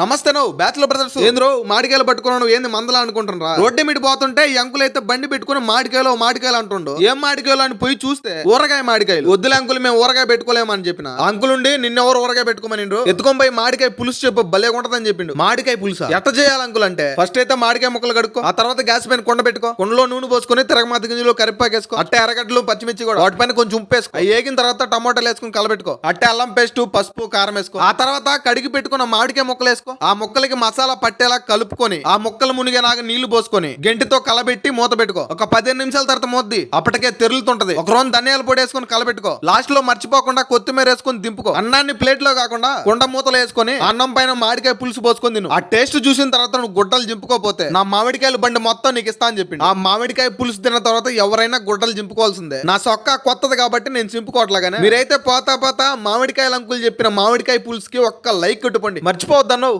నమస్తే నువ్వు bachelor brothers ఏంద్రో మాడికాయలు పట్టుకున్నాను ఏంది మందలా అనుకుంటున్నా రోడ్డు మీటి పోతుంటే ఈ అంకులు అయితే బండి పెట్టుకుని మాడికాయలు మాడికాయలు అంటుండు. ఏం మాడికాయలు అని పోయి చూస్తే? ఊరగాయ మాడికాయలు. వద్దులే అంకుల్ మేము ఊరగాయ పెట్టుకోలేమని చెప్పిన? అంకులుండి నిన్నెవరు ఊరగాయ పెట్టుకోమనిండ్రు? ఎత్తుకొని పోయి మాడికాయ పులుసు చెప్పు భలే ఉంటదని చెప్పిండు. మాడికాయ పులుసు? ఎట్ట చేయాలి అంకుల్ అంటే? ఫస్ట్ అయితే మాడికాయ ముక్కలు కడుక్కో ఆ తర్వాత గ్యాస్ పైన కొండ పెట్టుకో కొండలో నూనె పోసుకొని తిరగమాత గింజలు కరిపాకేసుకో అట్టే ఎర్రగడ్డలు పచ్చిమిర్చి కూడా. వాటిపైన కొంచెం ఉప్పు వేసుకో. వేగిన తర్వాత టమాటాలు వేసుకుని కలబెట్టుకో. అట్టే అల్లం పేస్ట్ పసుపు కారం వేసుకో. ఆ తర్వాత కడిగి పెట్టుకున్న మామిడికాయ ముక్కలు వేసుకో. ఆ ముక్కలకి మసాలా పట్టేలా కలుపుకొని ఆ ముక్కలు మునిగేనాగా నీళ్ళు పోసుకొని గంటితో కలబెట్టి మూత పెట్టుకో. ఒక పదిహేను నిమిషాల తర్వాత మూద్ది. అప్పటికే తెరులుతుంటది. ఒక రోజు ధనియాల పొడి వేసుకొని కలబెట్టుకో. లాస్ట్లో మర్చిపోకుండా కొత్తిమీర వేసుకొని దింపుకో. అన్నాన్ని ప్లేట్లో కాకుండా కొండ మూతలు వేసుకొని అన్నం పైన మామిడికాయ పులుసు పోసుకొని తిను. ఆ టేస్ట్ చూసిన తర్వాత నువ్వు గుడ్డలు దింపుకోపోతే నా మామిడికాయలు బండి మొత్తం నీకు ఇస్తా అని చెప్పింది ఆ మామిడికాయ పులుసు తిన్న తర్వాత ఎవరైనా గుడ్డలు దింపుకోవాల్సిందే నా సొక్క కొత్తది కాబట్టి నేను చింపుకోవట్లేగానే మీరైతే పోతా పోతా మామిడికాయలు అంకులు చెప్పిన మామిడికాయ పులుసుకి ఒక్క లైక్ కొట్టుకోండి. మర్చిపోవద్దను